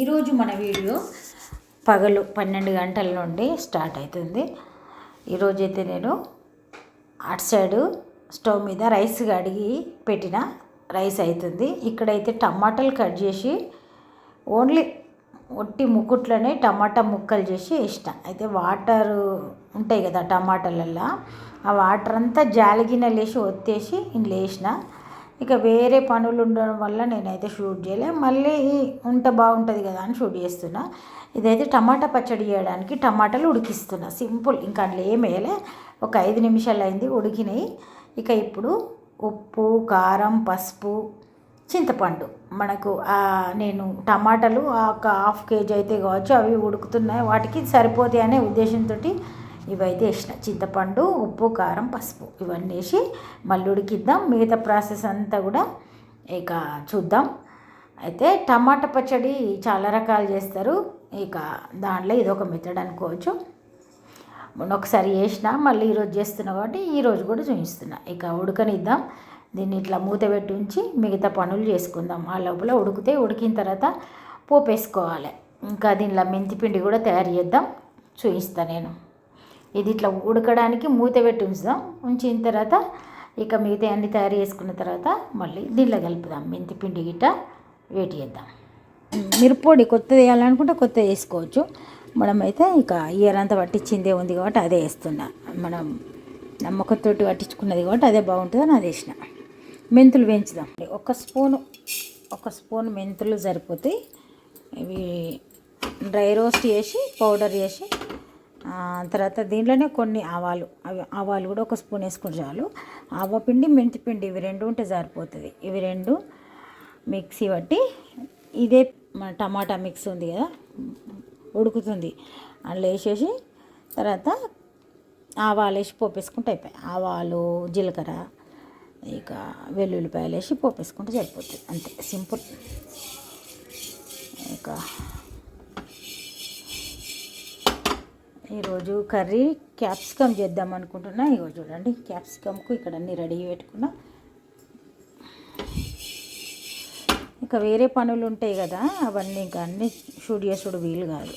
ఈరోజు మన వీడియో పగలు పన్నెండు గంటల నుండి స్టార్ట్ అవుతుంది. ఈరోజు అయితే నేను అటు సైడు స్టవ్ మీద రైస్ కడిగి పెట్టిన రైస్ అవుతుంది. ఇక్కడైతే టమాటాలు కట్ చేసి ఓన్లీ ఒట్టి ముక్కుట్లోనే టమాటా ముక్కలు చేసి ఇష్టం అయితే వాటర్ ఉంటాయి కదా టమాటాలల్లో ఆ వాటర్ అంతా జాలిగిన లేచి ఒత్తేసి ఇందులో వేసిన. ఇక వేరే పనులు ఉండడం వల్ల నేనైతే షూట్ చేయలే. మళ్ళీ ఉంటే బాగుంటుంది కదా అని షూట్ చేస్తున్నా. ఇదైతే టమాటా పచ్చడి చేయడానికి టమాటాలు ఉడికిస్తున్నా. సింపుల్. ఇంకా అందులో ఏం వేయలే. ఒక ఐదు నిమిషాలు అయింది ఉడికినాయి. ఇక ఇప్పుడు ఉప్పు కారం పసుపు చింతపండు. మనకు నేను టమాటాలు ఒక హాఫ్ కేజీ అయితే కావచ్చు. అవి ఉడుకుతున్నాయి. వాటికి సరిపోతాయి అనే ఉద్దేశంతో ఇవైతే వేసిన. చింతపండు ఉప్పు కారం పసుపు ఇవన్నీ వేసి మళ్ళీ ఉడికిద్దాం మిగతా ప్రాసెస్ అంతా కూడా ఇక చూద్దాం. అయితే టమాటా పచ్చడి చాలా రకాలు చేస్తారు. ఇక దాంట్లో ఇదొక మెథడ్ అనుకోవచ్చు. మొన్న ఒకసారి చేసిన మళ్ళీ ఈరోజు చేస్తున్నా కాబట్టి ఈరోజు కూడా చూపిస్తున్నా. ఇక ఉడకనిద్దాం. దీన్ని ఇట్లా మూత పెట్టి ఉంచి మిగతా పనులు చేసుకుందాం. ఆ లోపల ఉడికితే ఉడికిన తర్వాత పోపు వేసుకోవాలి ఇంకా దీనిలో మెంతిపిండి కూడా తయారు చేద్దాం. చూపిస్తాను నేను. ఇది ఇట్లా ఉడకడానికి మూత పెట్టి ఉంచుదాం. ఉంచిన తర్వాత ఇక మిగతా అన్ని తయారు చేసుకున్న తర్వాత మళ్ళీ దీనిలో కలుపుదాం. మెంతి పిండి గిట్ట వేటి చేద్దాం. మిరప్పొడి కొత్తది వేయాలనుకుంటే కొత్తది వేసుకోవచ్చు. మనమైతే ఇక ఇయర్ అంతా పట్టించిందే ఉంది కాబట్టి అదే వేస్తున్నా. మనం నమ్మకంతోటి పట్టించుకున్నది కాబట్టి అదే బాగుంటుందని అది వేసిన. మెంతులు వేయించుదాం. ఒక స్పూను ఒక స్పూన్ మెంతులు సరిపోతాయి. ఇవి డ్రై రోస్ట్ చేసి పౌడర్ చేసి తర్వాత దీంట్లోనే కొన్ని ఆవాలు. అవి ఆవాలు కూడా ఒక స్పూన్ వేసుకుంటే చాలు. ఆవపిండి మెంతి పిండి ఇవి రెండు ఉంటే సరిపోతుంది. ఇవి రెండు మిక్సీ పట్టి ఇదే మన టమాటా మిక్స్ ఉంది కదా ఉడుకుతుంది. అందులో వేసేసి తర్వాత ఆవాలు వేసి పోపేసుకుంటే అయిపోయి ఆవాలు జీలకర్ర ఇక వెల్లుల్లిపాయలు వేసి పోపేసుకుంటే సరిపోతుంది. అంతే. సింపుల్. ఇక ఈరోజు కర్రీ క్యాప్సికమ్ చేద్దాం అనుకుంటున్నా. ఇగో చూడండి క్యాప్సికమ్కు ఇక్కడ అన్ని రెడీ పెట్టుకున్నా. ఇంకా వేరే పనులు ఉంటాయి కదా అవన్నీ ఇంకా అన్నీ షూట్ చేసుడు వీలు కాదు.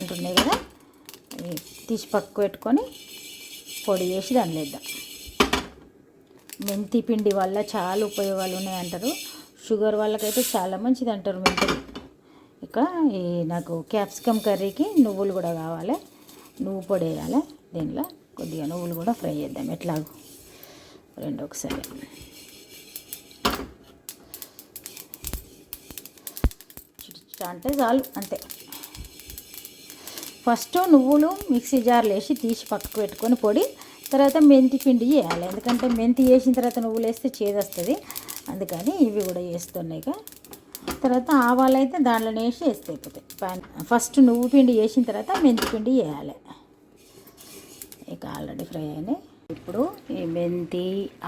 ఉంటున్నాయి కదా తీసి పక్కకు పెట్టుకొని పొడి చేసి దాన్ని వేద్దాం మెంతి పిండి వల్ల చాలా ఉపయోగాలు ఉన్నాయి అంటారు షుగర్ వాళ్ళకైతే చాలా మంచిది అంటారు మెంతులు. ఇక ఈ నాకు క్యాప్సికమ్ కర్రీకి నువ్వులు కూడా కావాలి. నువ్వు పొడి వేయాలి. దీనిలో కొద్దిగా నువ్వులు కూడా ఫ్రై చేద్దాం. ఎట్లాగో? రెండు ఒకసారి. అంటే చాలు అంతే. ఫస్ట్ నువ్వులు మిక్సీ జార్లు వేసి తీసి పక్కకు పెట్టుకొని పొడి తర్వాత మెంతి పిండి చేయాలి ఎందుకంటే మెంతి వేసిన తర్వాత నువ్వులు వేస్తే చేదు వస్తుంది. అందుకని ఇవి కూడా వేస్తున్నాయిగా. తర్వాత ఆవాలు అయితే దాంట్లోనే వేసి వేస్తే అయిపోతాయి. ఫస్ట్ నువ్వు పిండి వేసిన తర్వాత మెంతి పిండి వేయాలి. ఇక ఆల్రెడీ ఫ్రై అయినాయి. ఇప్పుడు ఈ మెంతి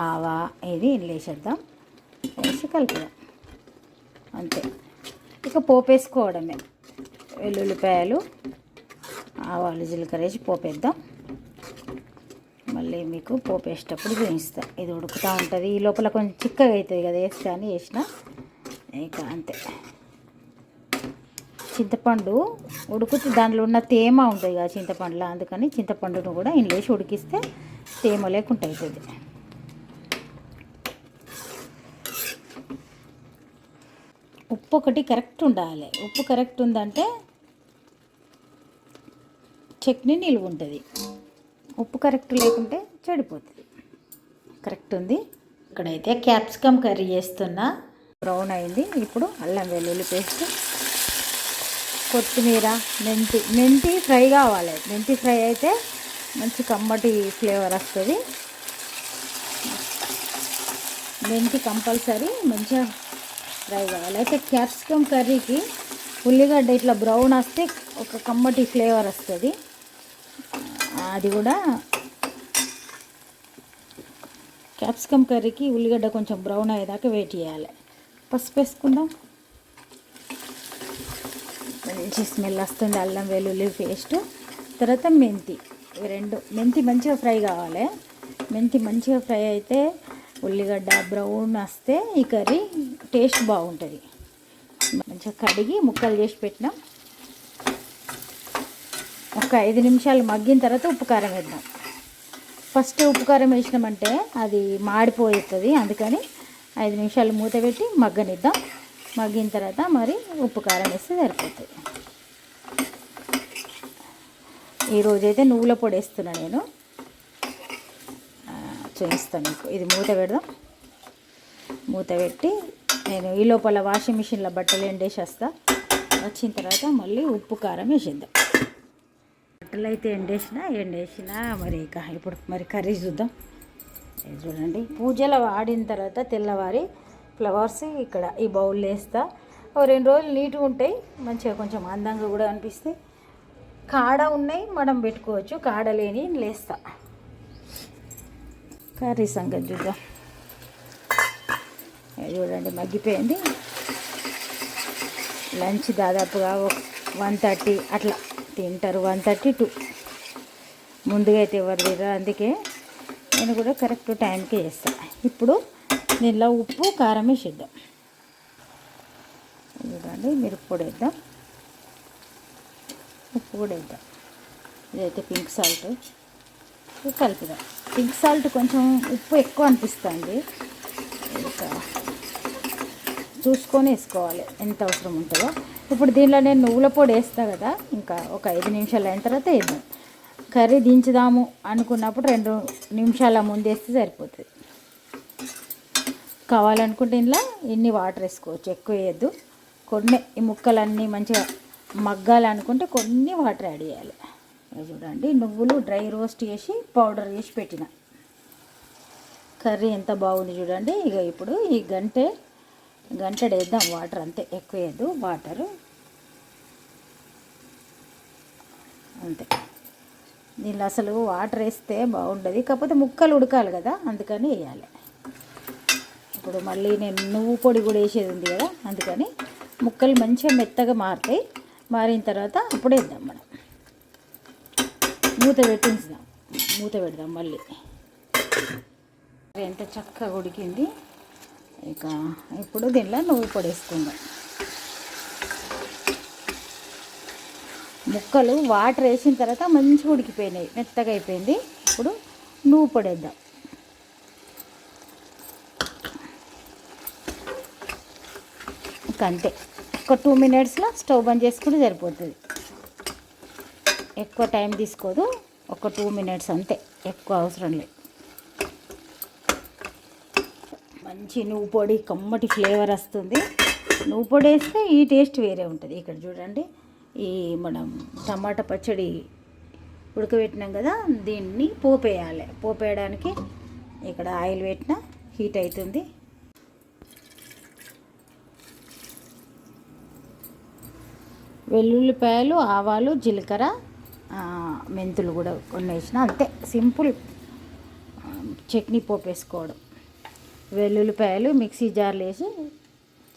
ఆవా ఇది వేసేద్దాం. వేసి కలుపుదాం. అంతే. ఇక పోపేసుకోవడమే వెల్లుల్లిపాయలు ఆవాలు జీలకర్ర వేసి పోపేద్దాం మళ్ళీ మీకు పోపేసేటప్పుడు చూపిస్తాను చూపిస్తా ఇది ఉడుకుతూ ఉంటుంది. ఈ లోపల కొంచెం చిక్కగా అవుతుంది కదా వేస్తా అని వేసిన. ఇక అంతే. చింతపండు ఉడుకుతూ దాంట్లో ఉన్న తేమ ఉంటుంది కదా చింతపండులో అందుకని చింతపండును కూడా ఇంట్లో వేసి ఉడికిస్తే తేమ లేకుండా అవుతుంది ఉప్పు ఒకటి కరెక్ట్ ఉండాలి. ఉప్పు కరెక్ట్ ఉందంటే చట్నీ నిలువ ఉంటుంది. ఉప్పు కరెక్ట్ లేకుంటే చెడిపోతుంది. కరెక్ట్ ఉంది. ఇక్కడైతే క్యాప్సికమ్ కర్రీ చేస్తున్నా. బ్రౌన్ అయింది. ఇప్పుడు అల్లం వెల్లుల్లి పేస్ట్ కొత్తిమీర మెంతి మెంతి ఫ్రై కావాలి. మెంతి ఫ్రై అయితే మంచి కమ్మటి ఫ్లేవర్ వస్తుంది. మెంతి కంపల్సరీ మంచిగా ఫ్రై కావాలి. అయితే క్యాప్సికమ్ కర్రీకి ఉల్లిగడ్డ ఇట్లా బ్రౌన్ వస్తే ఒక కమ్మటి ఫ్లేవర్ వస్తుంది. అది కూడా క్యాప్సికమ్ కర్రీకి ఉల్లిగడ్డ కొంచెం బ్రౌన్ అయ్యేదాకా వెయిట్ చేయాలి. పసుపు వేసుకుందాం. మంచి స్మెల్ వస్తుంది అల్లం వెల్లుల్లి పేస్ట్ తర్వాత మెంతి. రెండు మెంతి మంచిగా ఫ్రై కావాలి. మెంతి మంచిగా ఫ్రై అయితే ఉల్లిగడ్డ బ్రౌన్ వస్తే ఈ కర్రీ టేస్ట్ బాగుంటుంది. మంచిగా కడిగి ముక్కలు చేసి పెట్టినాం. ఒక ఐదు నిమిషాలు మగ్గిన తర్వాత ఉప్పు కారం వేద్దాం. ఫస్ట్ ఉప్పు కారం వేసినామంటే అది మాడిపోతుంది అందుకని ఐదు నిమిషాలు మూత పెట్టి మగ్గనిద్దాం. మగ్గిన తర్వాత మరి ఉప్పు కారం వేస్తే సరిపోతుంది. ఈరోజైతే నువ్వుల పొడి వేస్తున్నా నేను. చేస్తాను చూపిస్తాను మీకు ఇది మూత పెడదాం. మూత పెట్టి నేను ఈ లోపల వాషింగ్ మిషన్లో బట్టలు ఎండేసేస్తా. వచ్చిన తర్వాత మళ్ళీ ఉప్పు కారం వేసేద్దాం. బట్టలు అయితే ఎండేసిన ఎండేసిన మరి ఇక ఇప్పుడు మరి కర్రీ చూద్దాం. చూడండి. పూజలో వాడిన తర్వాత తెల్లవారి ఫ్లవర్స్ ఇక్కడ ఈ బౌల్ వేస్తా. ఓ రెండు రోజులు నీట్గా ఉంటాయి. మంచిగా కొంచెం అందంగా కూడా అనిపిస్తాయి కాడ ఉన్నాయి మనం పెట్టుకోవచ్చు. కాడ లేని లేస్తా. కర్రీ సంగతి చూద్దాం. చూడండి మగ్గిపోయింది. లంచ్ దాదాపుగా వన్ థర్టీ అట్లా. తింటారు వన్ థర్టీ టూ. ముందుగా అయితే ఎవరు తినరు అందుకే నేను కూడా కరెక్ట్ టైంకి చేస్తాను ఇప్పుడు దీనిలో ఉప్పు కారం వేసేద్దాం. చూడండి మిరప పొడి వేద్దాం. ఉప్పు కూడా వేద్దాం. ఇదైతే పింక్ సాల్ట్. కలుపుదాం. పింక్ సాల్ట్ కొంచెం ఉప్పు ఎక్కువ అనిపిస్తుంది. ఇంకా చూసుకొని వేసుకోవాలి. ఎంత అవసరం ఉంటుందో. ఇప్పుడు దీనిలో నేను నువ్వుల పొడి వేస్తా కదా. ఇంకా ఒక ఐదు నిమిషాలు అయిన తర్వాత వేద్దాం. కర్రీ దించుదాము అనుకున్నప్పుడు రెండు నిమిషాల ముందేస్తే సరిపోతుంది. కావాలనుకుంటే ఇంట్లో ఇన్ని వాటర్ వేసుకోవచ్చు? ఎక్కువ వేయద్దు. కొన్ని ఈ ముక్కలన్నీ మంచిగా మగ్గాలనుకుంటే కొన్ని వాటర్ యాడ్ చేయాలి. చూడండి నువ్వులు డ్రై రోస్ట్ చేసి పౌడర్ చేసి పెట్టిన. కర్రీ ఎంత బాగుంది చూడండి. ఇక ఇప్పుడు ఈ గంటె గంటెడు వేద్దాం. వాటర్ అంతే ఎక్కువ వేయద్దు. వాటరు అంతే. దీనిలో అసలు వాటర్ వేస్తే బాగుండదు. కాకపోతే ముక్కలు ఉడకాలి కదా అందుకని వేయాలి. ఇప్పుడు మళ్ళీ నేను నువ్వు పొడి కూడా వేసేది ఉంది కదా అందుకని ముక్కలు మంచిగా మెత్తగా మారుతాయి. మారిన తర్వాత అప్పుడు వేద్దాం మనం. మూత పెట్టించుదాం. మూత పెడదాం మళ్ళీ. ఎంత చక్కగా ఉడికింది. ఇక ఇప్పుడు దీనిలో నువ్వు పొడి వేసుకుందాం. ముక్కలు వాటర్ వేసిన తర్వాత మంచిగా ఉడికిపోయినాయి. మెత్తగా అయిపోయింది. ఇప్పుడు నువ్వు పడేద్దాం. ఇంకా అంతే. ఒక టూ మినిట్స్లో స్టవ్ బంద్ చేసుకుంటే సరిపోతుంది. ఎక్కువ టైం తీసుకోదు. ఒక టూ మినిట్స్ అంతే. ఎక్కువ అవసరం లేదు. మంచి నువ్వు పొడి కమ్మటి ఫ్లేవర్ వస్తుంది. నువ్వు పొడి వేస్తే ఈ టేస్ట్ వేరే ఉంటుంది. ఇక్కడ చూడండి. ఈ మనం టమాటా పచ్చడి ఉడకబెట్టినాం కదా దీన్ని పోపేయాలి. పోపేయడానికి ఇక్కడ ఆయిల్ పెట్టిన హీట్ అవుతుంది వెల్లుల్లిపాయలు ఆవాలు జీలకర్ర మెంతులు కూడా కొన్ని వేసిన అంతే. సింపుల్. చట్నీ పోపేసుకోవడం. వెల్లుల్లిపాయలు మిక్సీ జార్లు వేసి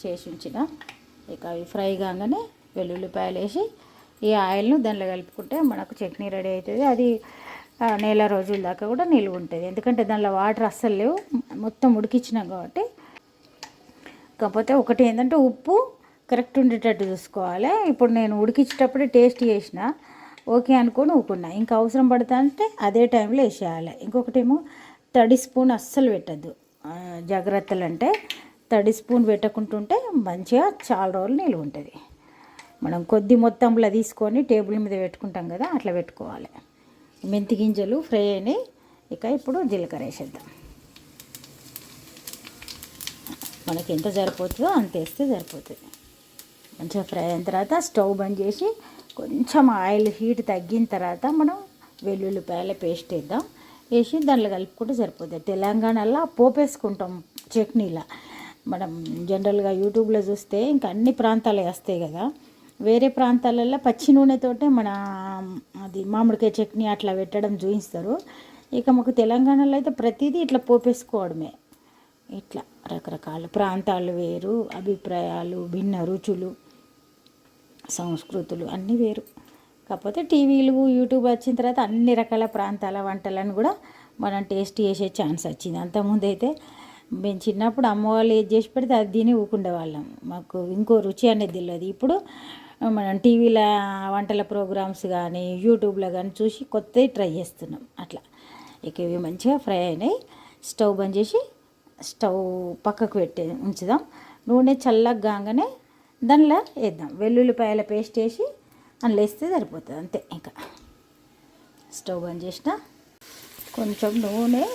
చేసి ఉంచిన. ఇక అవి ఫ్రై కాగానే వెల్లుల్లిపాయలు వేసి ఈ ఆయిల్ను దానిలో కలుపుకుంటే మనకు చట్నీ రెడీ అవుతుంది. అది నెల రోజుల దాకా కూడా నిలువ ఉంటుంది. ఎందుకంటే దానిలో వాటర్ అస్సలు లేవు. మొత్తం ఉడికించినాం కాబట్టి. కాకపోతే ఒకటి ఏంటంటే ఉప్పు కరెక్ట్ ఉండేటట్టు చూసుకోవాలి. ఇప్పుడు నేను ఉడికిచ్చేటప్పుడు టేస్ట్ చేసిన. ఓకే అనుకొని ఊకున్నా. ఇంకా అవసరం పడుతా అంటే అదే టైంలో వేసేయాలి. ఇంకొకటేమో తడి స్పూన్ అస్సలు పెట్టద్దు. జాగ్రత్తలు అంటే తడి స్పూన్ పెట్టకుంటుంటే మంచిగా చాలా రోజులు నిలువ ఉంటుంది. మనం కొద్ది మొత్తంలో తీసుకొని టేబుల్ మీద పెట్టుకుంటాం కదా అట్లా పెట్టుకోవాలి. మెంతి గింజలు ఫ్రై అయినాయి. ఇక ఇప్పుడు జీలకర్ర వేసేద్దాం. మనకి ఎంత సరిపోతుందో అంత వేస్తే సరిపోతుంది. మంచిగా ఫ్రై అయిన తర్వాత స్టవ్ బంద్ చేసి కొంచెం ఆయిల్ హీట్ తగ్గిన తర్వాత మనం వెల్లుల్లిపాయల పేస్ట్ వేద్దాం. వేసి దాంట్లో కలుపుకుంటే సరిపోతుంది. తెలంగాణలో పోపేసుకుంటాం చట్నీలా. మనం జనరల్గా యూట్యూబ్లో చూస్తే ఇంకా అన్ని ప్రాంతాలు వస్తాయి కదా. వేరే ప్రాంతాలలో పచ్చి నూనెతోటే మన అది మామిడికాయ చట్నీ అట్లా పెట్టడం చూపిస్తారు. ఇక మాకు తెలంగాణలో అయితే ప్రతిదీ ఇట్లా పోపేసుకోవడమే. ఇట్లా రకరకాల ప్రాంతాలు వేరు అభిప్రాయాలు భిన్న రుచులు సంస్కృతులు అన్నీ వేరు. కాకపోతే టీవీలు యూట్యూబ్ వచ్చిన తర్వాత అన్ని రకాల ప్రాంతాల వంటలను కూడా మనం టేస్ట్ చేసే ఛాన్స్ వచ్చింది. అంతకుముందు అయితే మేము చిన్నప్పుడు అమ్మ వాళ్ళు ఏది చేసి పెడితే అది తిని ఊకుండే వాళ్ళం. మాకు ఇంకో రుచి అనేది తెలియదు ఇప్పుడు మనం టీవీలో వంటల ప్రోగ్రామ్స్ కానీ యూట్యూబ్లో కానీ చూసి కొత్తవి ట్రై చేస్తున్నాం. అట్లా. ఇక ఇవి మంచిగా ఫ్రై అయినాయి. స్టవ్ బంద్ చేసి స్టవ్ పక్కకు పెట్టి ఉంచుదాం. నూనె చల్లగా కాగానే దానిలో వేద్దాం. వెల్లుల్లిపాయల పేస్ట్ వేసి అందులో వేస్తే సరిపోతుంది. అంతే ఇంకా. స్టవ్ బంద్ చేసిన కొంచెం నూనె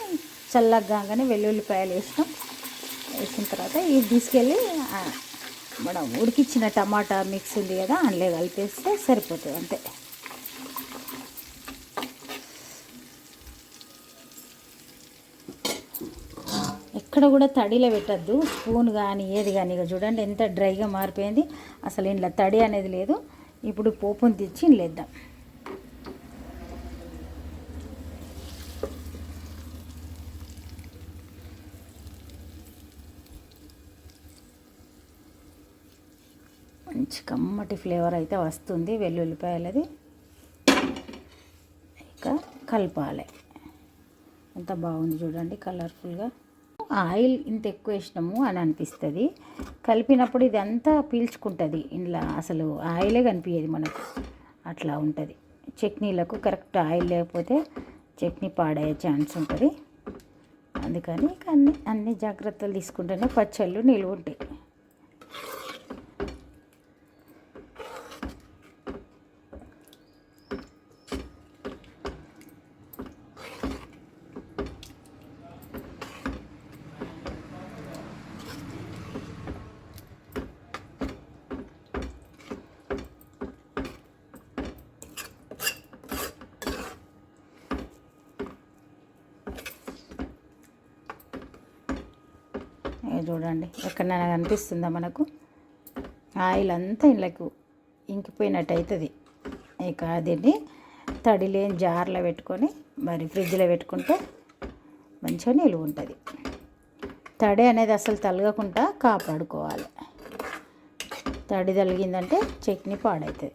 చల్లగా కాగానే వెల్లుల్లిపాయలు వేసినాం. వేసిన తర్వాత ఇది తీసుకెళ్ళి మనం ఉడికిచ్చిన టమాటా మిక్స్ ఉంది కదా అందులో కలిపేస్తే సరిపోతుంది అంతే. ఎక్కడ కూడా తడిలో పెట్టద్దు స్పూన్ కానీ ఏది కానీ ఇక చూడండి ఎంత డ్రైగా మారిపోయింది. అసలు ఇంట్లో తడి అనేది లేదు. ఇప్పుడు పోపుని తెచ్చి లేద్దాం మంచి కమ్మటి ఫ్లేవర్ అయితే వస్తుంది వెల్లుల్లిపాయలది. ఇక కలపాలి. ఎంత బాగుంది చూడండి కలర్ఫుల్గా. ఆయిల్ ఇంత ఎక్కువ వేసినాము అని అనిపిస్తుంది. కలిపినప్పుడు ఇది అంతా పీల్చుకుంటుంది. ఇంట్లో అసలు ఆయిలే కనిపించేది మనకు. అట్లా ఉంటుంది. చట్నీలకు కరెక్ట్ ఆయిల్ లేకపోతే చట్నీ పాడయ్యే ఛాన్స్ ఉంటుంది. అందుకని ఇక అన్ని అన్ని జాగ్రత్తలు తీసుకుంటేనే పచ్చళ్ళు నిలువ ఉంటాయి చూడండి. ఎక్కడైనా కనిపిస్తుందా మనకు? ఆయిల్ అంతా ఇళ్ళకు ఇంకిపోయినట్టు అవుతుంది ఇక దీన్ని తడి లేని జార్లో పెట్టుకొని మరి ఫ్రిడ్జ్లో పెట్టుకుంటే మంచిగా నిలువ ఉంటుంది. తడి అనేది అసలు తలగకుండా కాపాడుకోవాలి. తడి తలిగిందంటే చట్నీ పాడవుతుంది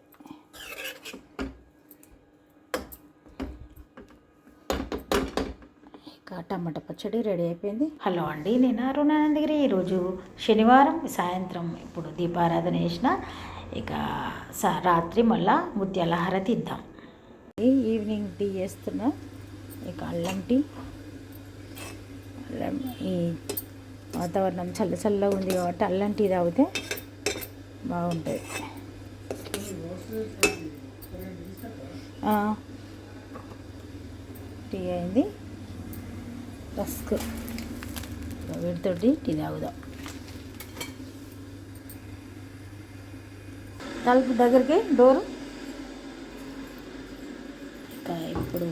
ఇక టమాటా పచ్చడి రెడీ అయిపోయింది. హలో అండి నేను అరుణానందగిరి ఈరోజు శనివారం సాయంత్రం ఇప్పుడు దీపారాధన చేసిన. ఇక సా రాత్రి మళ్ళా ముత్యాల హారతి ఇద్దాం ఈవినింగ్ టీ చేస్తున్నా. ఇక అల్లం టీ. అల్లం ఈ వాతావరణం చల్ల చల్లగా ఉంది కాబట్టి అల్లం టీ తాగితే బాగుంటుంది. టీ అయింది. రస్క్ వీటితోటి టీ తాగుదాం. తలుపు దగ్గరికి డోర్. ఇంకా ఇప్పుడు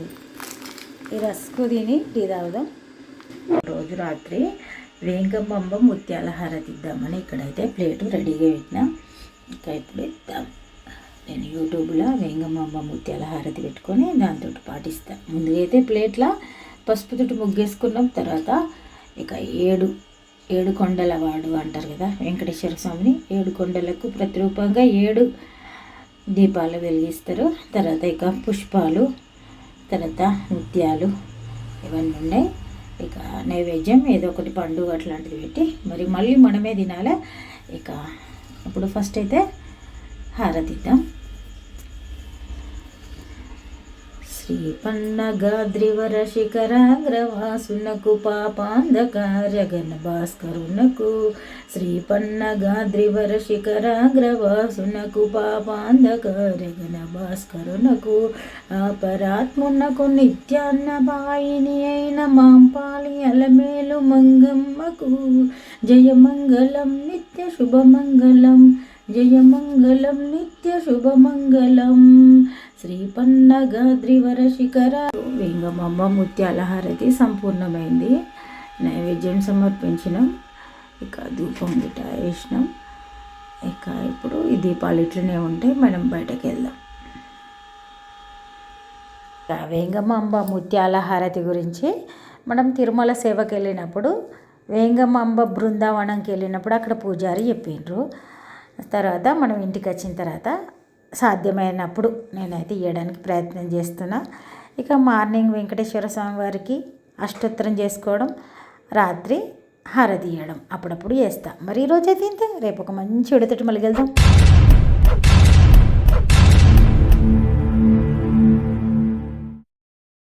ఈ రస్కు తిని టీ తాగుదాం. రోజు రాత్రి వేంకమ్మ ముత్యాల హారతి ఇద్దామని ఇక్కడైతే ప్లేటు రెడీగా పెట్టినా. ఇంకా ఇప్పుడు ఇద్దాం. నేను యూట్యూబ్లో వేంగమ్మ ముత్యాల హారతి పెట్టుకొని దాంతో పాటిస్తాను ముందుగా అయితే ప్లేట్లో పసుపుతోటి ముగ్గేసుకున్నాం. తర్వాత ఇక ఏడు ఏడు కొండల వాడు అంటారు కదా వెంకటేశ్వర స్వామిని. ఏడు కొండలకు ప్రతిరూపంగా ఏడు దీపాలు వెలిగిస్తారు. తర్వాత ఇక పుష్పాలు తర్వాత నృత్యాలు ఇవన్నీ ఉన్నాయి. ఇక నైవేద్యం ఏదో ఒకటి పండుగ అట్లాంటిది పెట్టి మరి మళ్ళీ మనమే తినాలి? ఇక ఇప్పుడు ఫస్ట్ అయితే హారతిద్దాం ఇద్దాం శ్రీపన్నగాద్రివర శిఖరాగ్రవాసునకు పాపాంధకారగణ భాస్కరునకు శ్రీపన్నగాద్రివర శిఖరాగ్రవాసునకు పాపాంధకారగణ భాస్కరునకు ఆపరాత్మునకు నిత్యాన్న బాయిని అయిన మాంపాలి అలమేలు మంగమ్మకు జయమంగళం నిత్య శుభమంగళం జయమంగళం నిత్య శుభమంగళం. శ్రీపన్నగాద్రివర శిఖర. వేంగమమ్మ ముత్యాల హారతి సంపూర్ణమైంది. నైవేద్యం సమర్పించినాం. ఇక ధూపం గిట వేసినాం. ఇక ఇప్పుడు ఈ దీపాలు ఇట్లనే ఉంటే మనం బయటకు వెళ్దాం. ఇక వేంగమాంబ ముత్యాల హారతి గురించి మనం తిరుమల సేవకి వెళ్ళినప్పుడు వేంగమాంబ బృందావనంకి వెళ్ళినప్పుడు అక్కడ పూజారి చెప్పిండ్రు. తర్వాత మనం ఇంటికి వచ్చిన తర్వాత సాధ్యమైనప్పుడు నేనైతే ఇవ్వడానికి ప్రయత్నం చేస్తున్నా. ఇక మార్నింగ్ వెంకటేశ్వర స్వామి వారికి అష్టోత్తరం చేసుకోవడం రాత్రి హారతి ఇవ్వడం అప్పుడప్పుడు చేస్తా మరి ఈరోజు అయితే ఇంతే. రేపు ఒక మంచి విడతటి మళ్ళీ వెళ్దాం